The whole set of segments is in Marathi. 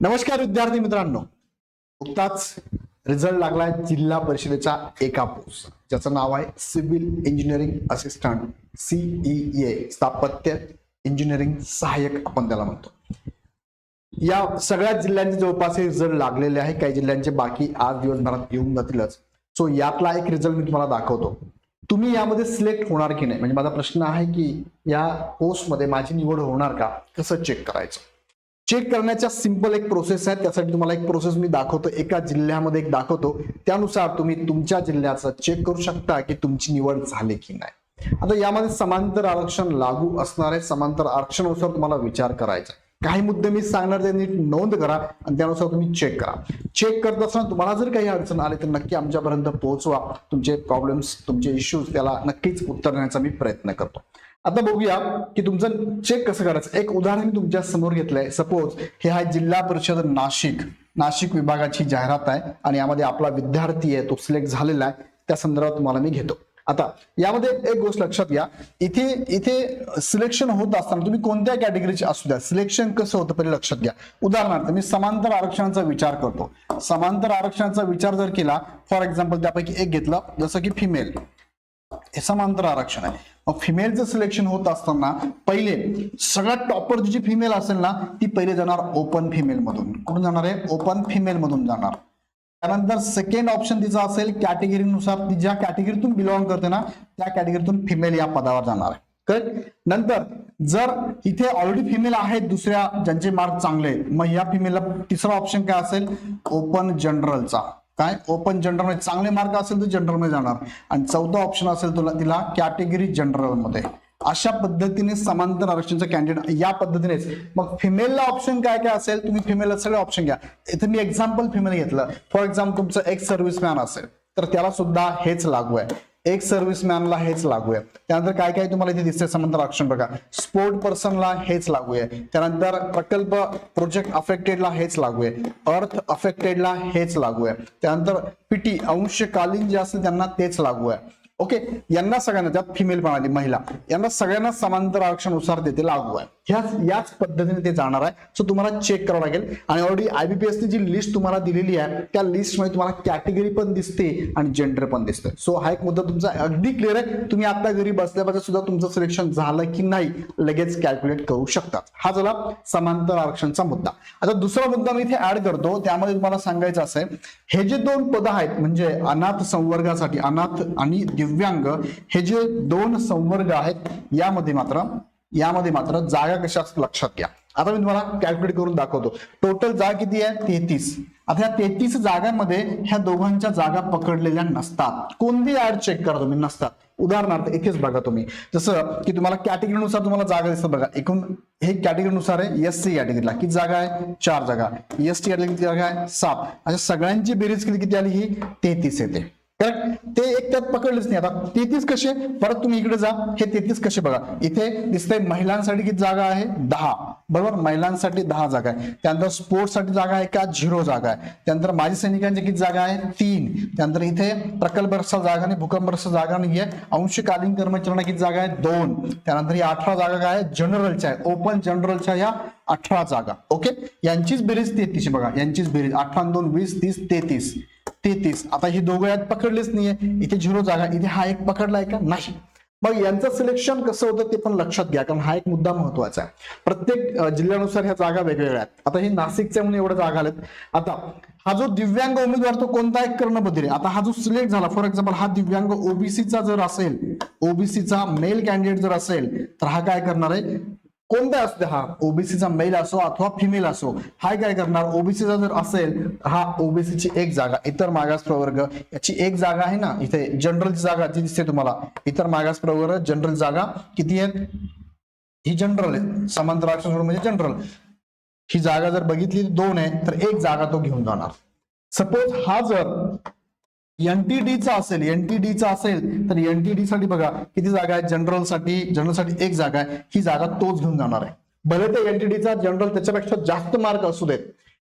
नमस्कार विद्यार्थी मित्रांनो. नुकताच रिझल्ट लागलाय जिल्हा परिषदेचा एका पोस्ट ज्याचं नाव आहे civil engineering assistant C E A स्थापत्य इंजिनिअरिंग सहाय्यक आपण त्याला म्हणतो. या सगळ्या जिल्ह्यांचे जवळपास हे रिझल्ट लागलेले आहे. काही जिल्ह्यांचे बाकी आज दिवसभरात येऊन जातीलच. सो यातला एक रिझल्ट मी तुम्हाला दाखवतो. तुम्ही यामध्ये सिलेक्ट होणार की नाही? म्हणजे माझा प्रश्न आहे की या पोस्टमध्ये माझी निवड होणार का? कसं चेक करायचं? चेक करण्याच्या सिंपल एक प्रोसेस आहे. त्यासाठी तुम्हाला एक प्रोसेस मी दाखवतो. एका जिल्ह्यामध्ये एक दाखवतो. त्यानुसार तुम्ही तुमच्या जिल्ह्याचं चेक करू शकता की तुमची निवड झाली की नाही. आता यामध्ये समांतर आरक्षण लागू असणार आहे. समांतर आरक्षणानुसार तुम्हाला विचार करायचा काही मुद्दे मी सांगणार ते नीट नोंद करा आणि त्यानुसार तुम्ही चेक करा. चेक करत असताना तुम्हाला जर काही अडचण आली तर नक्की आमच्यापर्यंत पोहोचवा. तुमचे प्रॉब्लेम्स तुमचे इश्यूज त्याला नक्कीच उत्तर देण्याचा मी प्रयत्न करतो. आता बघूया की तुमचं चेक कसं करायचं? एक उदाहरण मी तुमच्यासमोर घेतलंय. सपोज हे आहे जिल्हा परिषद नाशिक. नाशिक विभागाची जाहिरात आहे आणि यामध्ये आपला विद्यार्थी आहे तो सिलेक्ट झालेला आहे. त्या संदर्भात तुम्हाला मी घेतो. आता यामध्ये एक गोष्ट लक्षात घ्या. इथे इथे सिलेक्शन होत असताना तुम्ही कोणत्या कॅटेगरीचे असू द्या. सिलेक्शन कसं होतं पहिले लक्षात घ्या. उदाहरणार्थ मी समांतर आरक्षणाचा विचार करतो. समांतर आरक्षणाचा विचार जर केला फॉर एक्झाम्पल त्यापैकी एक घेतलं जसं की फिमेल हे समांतर आरक्षण आहे. मग फिमेलचं सिलेक्शन होत असताना पहिले सगळ्यात टॉपर जी फिमेल असेल ना ती पहिले जाणार ओपन फिमेल मधून. कुठून जाणार आहे? ओपन फिमेल मधून जाणार. त्यानंतर सेकंड ऑप्शन तिचा असेल कॅटेगरीनुसार ती ज्या कॅटेगरीतून बिलॉंग करते ना त्या कॅटेगरीतून फिमेल या पदावर जाणार आहे. करेक्ट नंतर जर इथे ऑलरेडी फिमेल आहेत दुसऱ्या ज्यांचे मार्क चांगले मग या फिमेलला तिसरा ऑप्शन काय असेल? ओपन जनरलचा काय? ओपन जनरल चांगले मार्क असेल तर जनरलमध्ये जाणार. आणि चौथा ऑप्शन असेल तुला तिला कॅटेगरी जनरलमध्ये. अशा पद्धतीने समांतर आरक्षणचं कॅन्डिडेट या पद्धतीनेच मग फिमेलला ऑप्शन काय काय असेल तुम्ही फिमेलला सगळे ऑप्शन घ्या. इथे मी एक्झाम्पल फिमेल घेतलं. फॉर एक्झाम्पल तुमचं एक सर्व्हिसमॅन असेल तर त्याला सुद्धा हेच लागू आहे. एक सर्व्हिसमॅनला हेच लागू आहे. त्यानंतर काय काय तुम्हाला इथे दिसते समांतर आरक्षण बघा. स्पोर्ट पर्सनला हेच लागू आहे. त्यानंतर प्रकल्प प्रोजेक्ट अफेक्टेडला हेच लागू आहे. अर्थ अफेक्टेडला हेच लागू आहे. त्यानंतर पीटी अंशकालीन जे असेल त्यांना तेच लागू आहे. ओके यांना सगळ्यांना त्यात फिमेल पण आली महिला यांना सगळ्यांना समांतर आरक्षणानुसार देते लागू आहे. ह्याच याच पद्धतीने ते जाणार आहे. सो तुम्हाला चेक करावं लागेल. आणि ऑलरेडी आयबीपीएस जी लिस्ट तुम्हाला दिलेली आहे त्या लिस्टमध्ये तुम्हाला कॅटेगरी पण दिसते आणि जेंडर पण दिसते. सो हा एक मुद्दा तुमचा अगदी क्लिअर आहे. तुम्ही आता घरी बसल्यापासून बसल्या सुद्धा तुमचं सिलेक्शन झालं की नाही लगेच कॅल्क्युलेट करू शकता हा झाला समांतर आरक्षणचा मुद्दा. आता दुसरा मुद्दा मी इथे ऍड करतो. त्यामध्ये तुम्हाला सांगायचं असं हे जे दोन पद आहेत म्हणजे अनाथ संवर्गासाठी अनाथ आणि दिव्यांग हे जे दोन संवर्ग आहेत यामध्ये मात्र यामध्ये मात्र जागा कशा असतात लक्षात घ्या. आता मी तुम्हाला कॅल्क्युलेट करून दाखवतो. टोटल जागा किती आहे? तेहतीस. आता ह्या तेहतीस जागांमध्ये ह्या दोघांच्या जागा पकडलेल्या नसतात. कोणती ऍड चेक करा तुम्ही? नसतात. उदाहरणार्थ इथेच बघा तुम्ही. जसं की तुम्हाला कॅटेगरीनुसार तुम्हाला जागा दिसतात बघा. एकूण हे कॅटेगरीनुसार आहे एस सी कॅटेगरीला किती जागा आहे? चार जागा. एस टी कॅटेगरी किती जागा आहे? सात. अशा सगळ्यांची बेरीज किती किती आली? ही तेहतीस येते. कारण ते एक त्यात पकडलेच नाही. आता तेहतीस कसे? परत तुम्ही इकडे जा. हे तेहतीस कसे बघा. इथे दिसतंय महिलांसाठी किती जागा आहे? दहा. बरोबर? महिलांसाठी दहा जागा आहे. त्यानंतर स्पोर्ट्ससाठी जागा आहे का? झिरो जागा आहे. त्यानंतर माजी सैनिकांची किती जागा आहे? तीन. त्यानंतर इथे प्रकल्पग्रस्त जागा आणि भूकंपग्रस्त जागा नाही आहे अंशकालीन कर्मचाऱ्यांना किती जागा आहे दोन. त्यानंतर या अठरा जागा काय आहे जनरलच्या आहे ओपन जनरलच्या या अठरा जागा. ओके? यांचीच बेरीज तेहतीस बघा. यांचीच बेरीज. अठरा दोन वीस तीस तेहतीस. तेहतीस. आता ही दोघं यात पकडलीच नाहीये. इथे झिरो जागा. इथे हा एक पकडलाय का? नाही. मग यांचं सिलेक्शन कसं होतं ते पण लक्षात घ्या कारण हा एक मुद्दा महत्त्वाचा आहे. प्रत्येक जिल्ह्यानुसार ह्या जागा वेगवेगळ्या आहेत. आता हे नाशिकच्या म्हणून एवढ्या जागा आल्यात आता हा जो दिव्यांग उमेदवार तो कोणता एक कर्णबधिर आहे आता हा जो सिलेक्ट झाला फॉर एक्झाम्पल हा दिव्यांग ओबीसीचा जर असेल ओबीसीचा मेल कॅन्डिडेट जर असेल तर हा काय करणार आहे? कोणता असतो हा ओबीसीचा मेल असो अथवा फिमेल असो हा काय करणार? ओबीसीचा जर असेल हा ओबीसीची एक जागा इतर मागास प्रवर्ग याची एक जागा आहे ना इथे जनरल जागा जी दिसते तुम्हाला इतर मागास प्रवर्ग जनरल जागा किती आहेत? ही जनरल आहे समांतर आरक्षण म्हणजे जनरल ही जागा जर बघितली दोन आहे तर एक जागा तो घेऊन जाणार. सपोज हा जर एनटीडीचा असेल एनटीडीचा असेल तर एनटीडी साठी बघा किती जागा आहे जनरलसाठी जनरलसाठी एक जागा आहे. ही जागा तोच घेऊन जाणार आहे. भले ते एनटीडीचा जनरल त्याच्यापेक्षा जास्त मार्क असू देत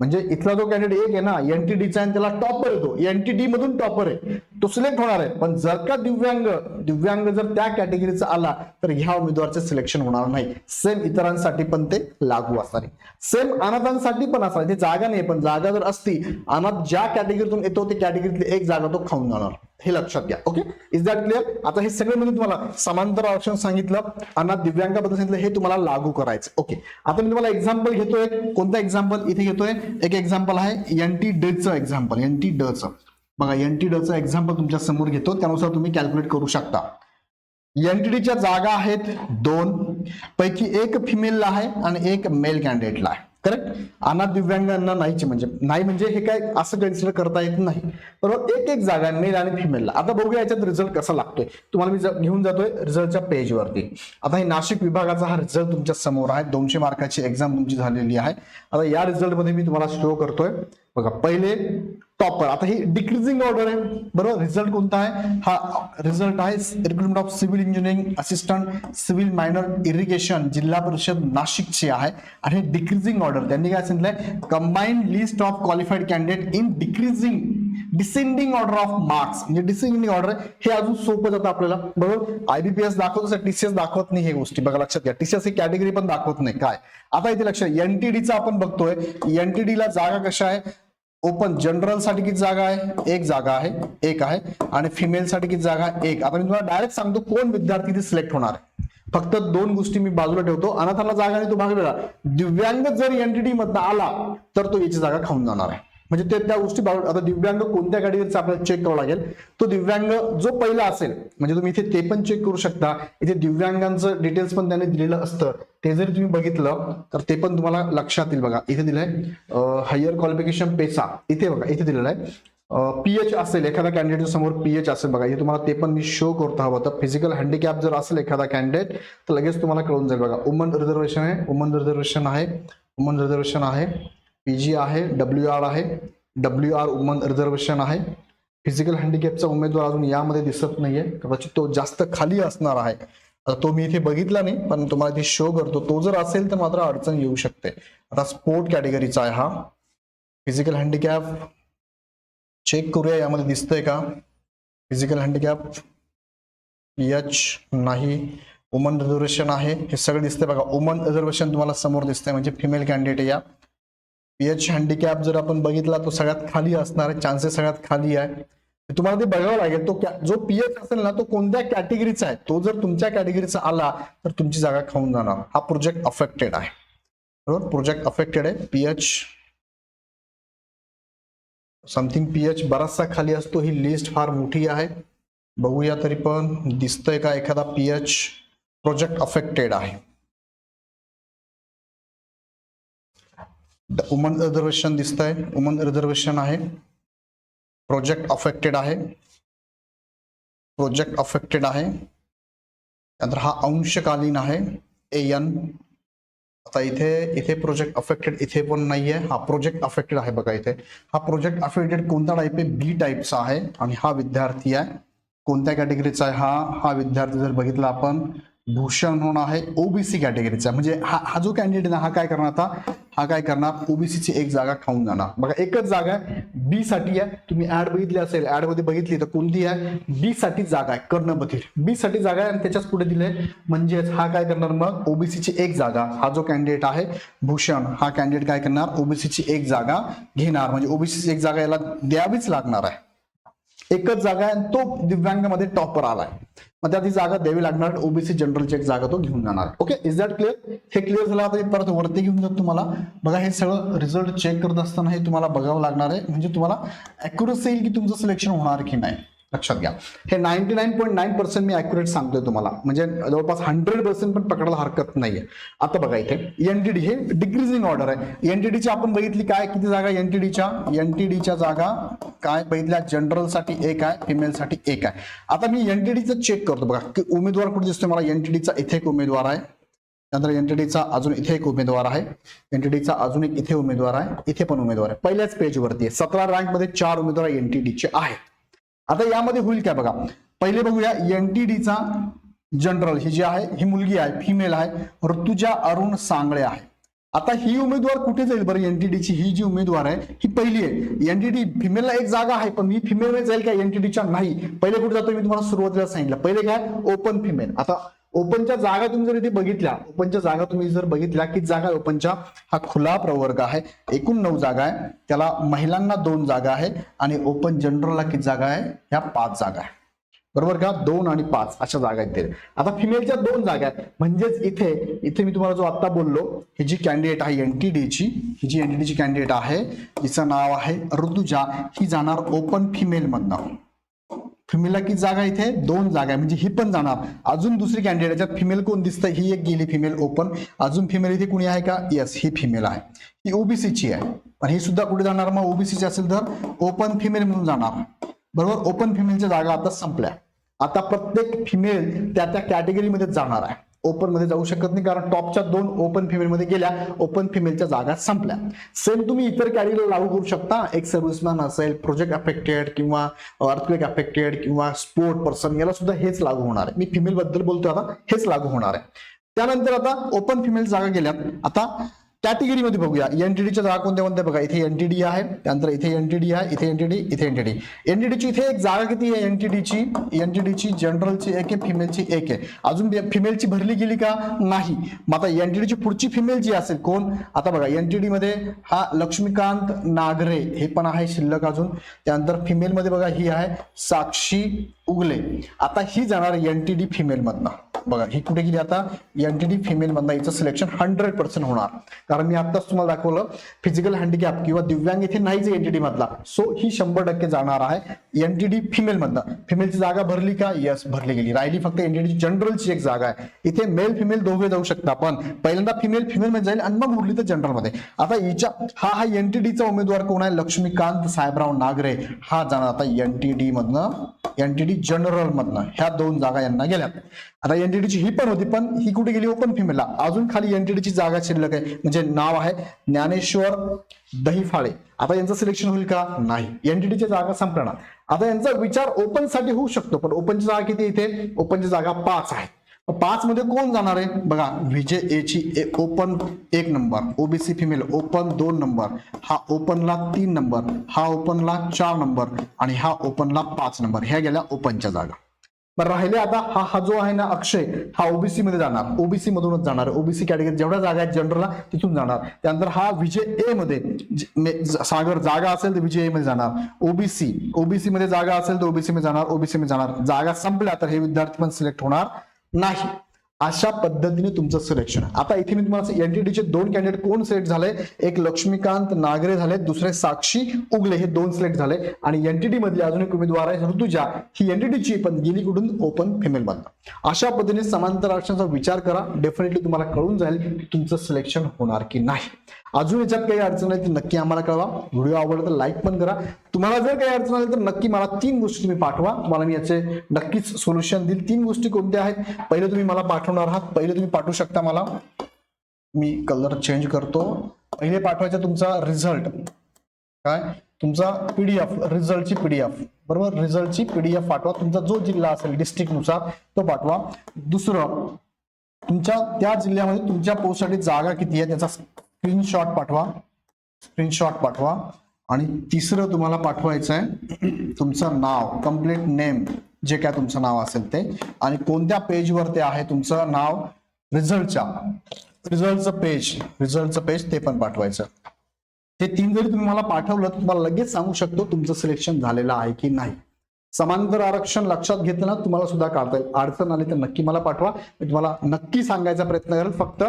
म्हणजे इथला जो कॅन्डिडेट एक आहे ना एनटीडीचा आणि त्याला टॉपर येतो एनटीडी मधून टॉपर आहे. तो सिलेक्ट होणार आहे. पण जर का दिव्यांग दिव्यांग जर त्या कॅटेगरीचा आला तर ह्या उमेदवारचे सिलेक्शन होणार नाही. सेम इतरांसाठी पण ते लागू असणार आहे. सेम अनाथांसाठी पण असणार ते जागा नाही पण जागा जर असती अनाथ ज्या कॅटेगरीतून येतो ते कॅटेगरीतली एक जागा तो खाऊन जाणार. हे लक्षात घ्या. ओके इज दॅट क्लिअर आता हे सगळे म्हणजे तुम्हाला समांतर आरक्षण सांगितलं. अनाथ दिव्यांगाबद्दल सांगितलं हे तुम्हाला लागू करायचं. ओके आता मी तुम्हाला एक्झाम्पल घेतोय. कोणता एक्झाम्पल इथे घेतोय. एक एक्झाम्पल आहे एन टी चं एक्झाम्पल एन टी चं. बघा एन टी चं एक्झाम्पल तुमच्यासमोर घेतो. त्यानुसार तुम्ही कॅल्क्युलेट करू शकता. एनटीडीच्या जागा आहेत दोन. पैकी एक फिमेलला आहे आणि एक मेल कॅन्डिडेटला आहे. करेक्ट अनाथ दिव्यांगांना नाहीचे म्हणजे नाही म्हणजे हे काय असं कन्सिडर करता येत नाही. बरोबर? एक एक जागा मेल आणि फिमेलला आता बघूया याच्यात रिझल्ट कसा लागतोय. तुम्हाला मी ज- घेऊन जातोय रिझल्टच्या पेजवरती आता हे नाशिक विभागाचा हा रिझल्ट तुमच्यासमोर आहे. दोनशे मार्काची एक्झाम तुमची झालेली आहे. आता या रिझल्टमध्ये मी तुम्हाला शो करतोय. बघा पहिले टॉपर आता ही डिक्रीजिंग ऑर्डर आहे. बरोबर? रिझल्ट कोणता आहे? हा रिझल्ट आहे recruitment of civil engineering assistant civil minor irrigation Zilla Parishad नाशिकची आहे. आणि डिक्रीजिंग ऑर्डर त्यांनी काय सांगितलंय? Combined list of qualified candidate in decreasing descending order of marks म्हणजे डिसेंडिंग ऑर्डर हे अजून सोपं जातं आपल्याला. बरोबर? आयबीपीएस दाखवत टीसीएस दाखवत नाही हे गोष्टी. बघा लक्षात घ्या. टीसीएस ही कॅटेगरी पण दाखवत नाही. काय? आता इथे लक्षात एनटीडीचा आपण बघतोय. एनटीडीला जागा कशा आहे? ओपन जनरलसाठी किती जागा आहे? एक जागा आहे एक आहे. आणि फिमेलसाठी किती जागा आहे? एक. आता मी तुम्हाला डायरेक्ट सांगतो कोण विद्यार्थी इथे सिलेक्ट होणार आहे. फक्त दोन गोष्टी मी बाजूला ठेवतो. अनाथाला जागा आणि तो भाग वेगळा. दिव्यांग जर एनटीडी मधनं आला तर तो याची जागा खाऊन जाणार आहे. म्हणजे ते त्या गोष्टी आता दिव्यांग कोणत्या गाडीवरचा आपल्याला चेक करावं लागेल? तो दिव्यांग जो पहिला असेल म्हणजे तुम्ही इथे ते पण चेक करू शकता. इथे दिव्यांगांचं डिटेल्स पण त्याने दिलेलं असतं. ते जरी तुम्ही बघितलं तर ते पण तुम्हाला लक्षात येईल बघा. इथे दिलंय हायर क्वालिफिकेशन पेसा. इथे बघा इथे दिलेलं आहे. पीएच असेल एखादा कॅन्डिडेट समोर पीएच असेल बघा. हे तुम्हाला ते पण मी शो करतो हवं तर फिजिकल हँडिकॅप जर असेल एखादा कॅन्डिडेट तर लगेच तुम्हाला कळून जाईल बघा. वुमन रिझर्वेशन आहे वुमन रिझर्वेशन आहे वुमन रिझर्वेशन आहे. पीजी आहे डब्ल्यू आर आहे डब्ल्यू आर वुमन रिझर्वेशन आहे. फिजिकल हँडिकॅपचा उमेदवार अजून यामध्ये दिसत नाहीये. कदाचित तो जास्त खाली असणार आहे. तो मी इथे बघितला नाही पण तुम्हाला इथे शो करतो. तो जर असेल तर मात्र अडचण येऊ शकते. आता स्पोर्ट कॅटेगरीचा आहे हा. फिजिकल हँडिकॅप चेक करूया यामध्ये दिसतंय का? फिजिकल हँडिकॅप एच नाही. वुमन रिझर्वेशन आहे. हे सगळं दिसतंय बघा. वुमन रिझर्वेशन तुम्हाला समोर दिसतंय. म्हणजे फिमेल कॅन्डिडेट या. पीएच हँडिकॅप जर आपण बघितला तो सगळ्यात खाली असणार आहे. चान्सेस सगळ्यात खाली आहे. तुम्हाला ते बघावं लागेल तो जो पीएच असेल ना तो कोणत्या कॅटेगरीचा आहे? तो जर तुमच्या कॅटेगरीचा आला तर तुमची जागा खाऊन जाणार. हा प्रोजेक्ट अफेक्टेड आहे. बरोबर? प्रोजेक्ट अफेक्टेड आहे. पीएच समथिंग पीएच बराचसा खाली असतो. ही लिस्ट फार मोठी आहे. बघूया तरी पण दिसतंय का एखादा पीएच प्रोजेक्ट अफेक्टेड आहे. वुमन रिझर्वेशन दिसतंय. वुमन रिझर्वेशन आहे. प्रोजेक्ट अफेक्टेड आहे. प्रोजेक्ट अफेक्टेड आहे. त्यानंतर हा अंशकालीन आहे. ए एन आता इथे इथे प्रोजेक्ट अफेक्टेड इथे पण नाहीये. हा प्रोजेक्ट अफेक्टेड आहे बघा इथे. हा प्रोजेक्ट अफेक्टेड कोणता टाईप आहे बी टाईपचा आहे? आणि हा विद्यार्थी आहे. कोणत्या कॅटेगरीचा आहे हा? हा विद्यार्थी जर बघितला आपण भूषण होणार आहे ओबीसी कॅटेगरीचा. म्हणजे हा हा जो कॅन्डिडेट आहे ना हा काय करणार आता? हा काय करणार? ओबीसीची एक जागा खाऊन जाणार. बघा एकच जागा आहे. बी साठी आहे. तुम्ही ऍड बघितली असेल ऍडमध्ये बघितली तर कोणती आहे? बी साठी जागा आहे. कर्णबधीर बी साठी जागा आहे आणि त्याच्याच पुढे दिले म्हणजेच हा काय करणार मग? ओबीसीची एक जागा. हा जो कॅन्डिडेट आहे भूषण हा कॅन्डिडेट काय करणार? ओबीसीची एक जागा घेणार. म्हणजे ओबीसीची एक जागा याला द्यावीच लागणार आहे. एकच जागा आहे तो दिव्यांगामध्ये टॉपर आलाय. मग त्यात ती जागा द्यावी लागणार. ओबीसी जनरलची एक जागा तो घेऊन जाणार. ओके इज दॅट क्लिअर हे क्लिअर झालं आता परत वरती घेऊन जातो तुम्हाला. बघा हे सगळं रिझल्ट चेक करत असताना हे तुम्हाला बघावं लागणार आहे. म्हणजे तुम्हाला अॅक्युरेसी येईल की तुमचं सिलेक्शन होणार की नाही. लक्षात घ्या. हे ninety nine point nine percent मी अॅक्युरेट सांगतोय तुम्हाला. म्हणजे जवळपास हंड्रेड पर्सेंट पण पकडायला हरकत नाहीये. आता बघा इथे एनटीडी हे डिक्रीजिंग ऑर्डर आहे. एनटीडीची आपण बघितली काय किती जागा एनटीडीच्या एनटीडीच्या जागा काय बघितल्या? जनरलसाठी एक आहे फिमेल साठी एक आहे. आता मी एनटीडीचं चेक करतो. बघा की उमेदवार कुठे दिसतोय मला? एनटीडीचा इथे एक उमेदवार आहे. त्यानंतर एनटीडीचा अजून इथे एक उमेदवार आहे. एनटीडीचा अजून एक इथे उमेदवार आहे. इथे पण उमेदवार आहे. पहिल्याच पेजवरती आहे. सतरा रँकमध्ये चार उमेदवार एनटीडीचे आहेत. आता यामध्ये होईल काय बघा. पहिले बघूया एनटीडीचा जनरल ही जी आहे ही मुलगी आहे फिमेल आहे ऋतुजा अरुण सांगळे आहे. आता ही उमेदवार कुठे जाईल बरं एनटीडीची ही जी उमेदवार आहे ही पहिली आहे. एनटीडी फिमेलला एक जागा आहे पण ही फिमेलमध्ये जाईल का एनटीडीच्या नाही. पहिले कुठे जातो मी तुम्हाला सुरुवातीला सांगितलं. पहिले काय? ओपन फिमेल आता ओपनच्या जागा तुम्ही जर इथे बघितल्या ओपनच्या जागा तुम्ही जर बघितल्या की जागा ओपनच्या हा खुला प्रवर्ग आहे एकूण नऊ जागा आहे त्याला महिलांना दोन जागा आहे आणि ओपन जनरलला किती जागा आहे? ह्या पाच जागा आहे. बरोबर का? दोन आणि पाच अशा जागा आहेत ते. आता फिमेलच्या दोन जागा आहेत. म्हणजेच इथे इथे मी तुम्हाला जो आता बोललो ही जी कॅन्डिडेट आहे एनटीडीची ही जी एनटीडीची कॅन्डिडेट आहे तिचं नाव आहे ऋतुजा. ही जाणार ओपन फिमेल मधनं. फिमेलला की जागा इथे? दोन जागा आहे. म्हणजे ही पण जाणार. अजून दुसरी कॅन्डिडेट याच्यात फिमेल कोण दिसतं ही एक गेली फिमेल ओपन अजून फिमेल इथे कुणी आहे का? येस ही फिमेल आहे. ही ओबीसीची आहे. पण ही सुद्धा कुठे जाणार? मग ओबीसीची असेल तर ओपन फिमेल म्हणून जाणार. बरोबर? ओपन फिमेलच्या जागा आता संपल्या. आता प्रत्येक फिमेल त्या त्या कॅटेगरीमध्ये जाणार आहे. ओपनमध्ये जाऊ शकत नाही कारण टॉपच्या दोन ओपन फिमेल मध्ये गेल्या ओपन फिमेलच्या जागा संपल्या. सेम तुम्ही इतर कॅटेगरीला लागू करू शकता. एक सर्व्हिसमॅन असेल प्रोजेक्ट अफेक्टेड किंवा अर्थक्वेक अफेक्टेड किंवा स्पोर्ट पर्सन याला सुद्धा हेच लागू होणार आहे. मी फिमेल बद्दल बोलतोय आता हेच लागू होणार आहे. त्यानंतर आता ओपन फिमेल जागा गेल्यात. आता कॅटेगरीमध्ये बघूया एनटीडीच्या जागा कोणत्या कोणत्या बघा इथे एनटीडी आहे त्यानंतर इथे एनटीडी आहे इथे एनटीडी इथे एनटीडी एनटीडीची इथे एक जागा किती आहे एनटीडीची एनटीडीची जनरलची एक आहे फिमेलची एक आहे अजून फिमेलची भरली गेली का नाही मग आता एनटीडीची पुढची फिमेल जी असेल कोण आता बघा एनटीडी मध्ये हा लक्ष्मीकांत नागरे हे पण आहे शिल्लक अजून त्यानंतर फिमेलमध्ये बघा ही आहे साक्षी उगले आता ही जाणार एनटीडी फिमेलमधनं बघा ही कुठे गेली आता? एनटीडी फिमेल मधनं हिचं सिलेक्शन हंड्रेड पर्सेंट होणार. कारण मी आताच तुम्हाला दाखवलं फिजिकल हँडिकॅप किंवा दिव्यांग इथे नाहीच एनटीडी मधला. सो ही शंभर टक्के जाणार आहे एनटीडी फिमेल मधनं. फिमेलची जागा भरली का? यस भरली गेली. राहिली फक्त एनटीडी जनरलची एक जागा आहे. इथे मेल फिमेल दोघे जाऊ शकता पण पहिल्यांदा फिमेल फिमेल मध्ये जाईल आणि मग उरली तर जनरलमध्ये. आता हिच्या हा हा एनटीडीचा उमेदवार कोण आहे? लक्ष्मीकांत साहेबराव नागरे. हा जाणार आता एनटीडी मधनं. एनटीडी जनरल मधनं ह्या दोन जागा यांना गेल्यात आता एनटीडीची ही पण होती पण ही कुठे गेली? ओपन फिमेलला अजून खाली एनटीडीची जागा शिल्लक आहे. म्हणजे नाव आहे ज्ञानेश्वर दहीफाळे. आता यांचं सिलेक्शन होईल का? नाही. एनटीडीच्या जागा संपणार. आता यांचा विचार ओपनसाठी होऊ शकतो पण ओपनची जागा किती इथे? ओपनची जागा पाच आहे. पाच मध्ये कोण जाणार आहे? बघा विजय ए ची ओपन एक नंबर ओबीसी फिमेल ओपन दोन नंबर हा ओपनला तीन नंबर हा ओपनला चार नंबर आणि हा ओपनला पाच नंबर ह्या गेल्या ओपनच्या जागा. बरं राहिले आता हा हा जो आहे ना अक्षय हा ओबीसी मध्ये जाणार. ओबीसी मधूनच जाणार. ओबीसी कॅटेगरी जेवढ्या जागा आहेत जनरलला तिथून जाणार. त्यानंतर हा विजय ए मध्ये सागर जागा असेल तर विजय ए मध्ये जाणार. ओबीसी ओबीसी मध्ये जागा असेल तर ओबीसी मध्ये जाणार. ओबीसी मध्ये जाणार. जागा संपल्या तर हे विद्यार्थी पण सिलेक्ट होणार. नाही. अशा पद्धतीने तुमचं सिलेक्शन आता इथे मी तुम्हाला एनटीडीचे दोन कॅन्डिडेट कोण सिलेक्ट झाले? एक लक्ष्मीकांत नागरे झाले दुसरे साक्षी उगले हे दोन सिलेक्ट झाले. आणि एनटीडी मधली अजून एक उमेदवार आहे ऋतुजा. ही एनटीडीची पण गेली कुठून? ओपन फिमेल मधनं अशा पद्धतीने समांतर आरक्षणाचा विचार करा. डेफिनेटली तुम्हाला कळून जाईल की तुमचं सिलेक्शन होणार की नाही. अजून याच्यात काही अडचण आहे ती नक्की आम्हाला कळवा. व्हिडिओ आवडला तर लाईक पण करा. तुम्हाला जर काही अडचण आली तर नक्की मला तीन गोष्टी तुम्ही पाठवा. तुम्हाला मी याचे नक्कीच सोल्युशन देईल. तीन गोष्टी कोणत्या आहेत? पहिले तुम्ही मला पाठवणार आहात. पहिले तुम्ही पाठवू शकता मला. मी कलर चेंज करतो. पहिले पाठवायचा तुमचा रिझल्ट काय? तुमचा पीडीएफ रिझल्टची पीडीएफ बरोबर? रिझल्टची पीडीएफ पाठवा. तुमचा जो जिल्हा असेल डिस्ट्रिक्टनुसार तो पाठवा. दुसरं तुमच्या त्या जिल्ह्यामध्ये तुमच्या पोस्टसाठी जागा किती आहे? त्याचा स्क्रीनशॉट पाठवा. स्क्रीनशॉट पाठवा. आणि तिसरं तुम्हाला पाठवायचं आहे तुमचं नाव कंप्लीट नेम जे काय तुमचं नाव असेल ते. आणि कोणत्या पेजवर ते आहे तुमचं नाव? रिझल्टच्या रिझल्टचं पेज रिझल्टचं पेज ते पण पाठवायचं. हे तीन जरी तुम्ही मला पाठवलं तर तुम्हाला लगेच सांगू शकतो तुमचं सिलेक्शन झालेलं आहे की नाही. समांतर आरक्षण लक्षात घेतलं ना तुम्हाला सुद्धा काढता येईल. अडचण आली तर नक्की मला पाठवा. मी तुम्हाला नक्की सांगायचा प्रयत्न करेल. फक्त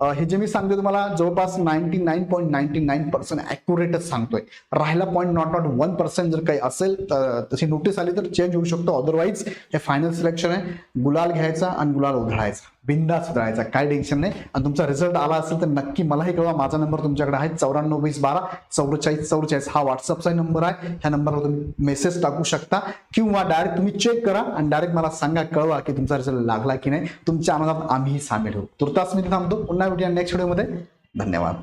हे जे मी सांगतो तुम्हाला जवळपास ninety nine point ninety nine percent अॅक्युरेटच सांगतोय. राहिला point naught naught one percent जर काही असेल तर तशी नोटीस आली तर चेंज होऊ शकतो. अदरवाईज हे फायनल सिलेक्शन आहे. गुलाल घ्यायचा आणि गुलाल उधळायचा. बिंदास उधळायचा काय टेन्शन नाही. आणि तुमचा रिझल्ट आला असेल तर नक्की मलाही कळवा. माझा नंबर तुमच्याकडे आहे. चौऱ्याण्णव वीस बारा चौवेचाळीस चौवेचाळीस. हा व्हॉट्सअपचा नंबर आहे. ह्या नंबरवर तुम्ही मेसेज टाकू शकता. किंवा डायरेक्ट तुम्ही चेक करा आणि डायरेक्ट मला सांगा कळवा की तुमचा रिझल्ट लागला की नाही. तुमच्या आनंदात आम्हीही सामील होऊ. तुर्तास मी थांबतो. पुन्हा भेटूया नेक्स्ट व्हिडिओमध्ये धन्यवाद.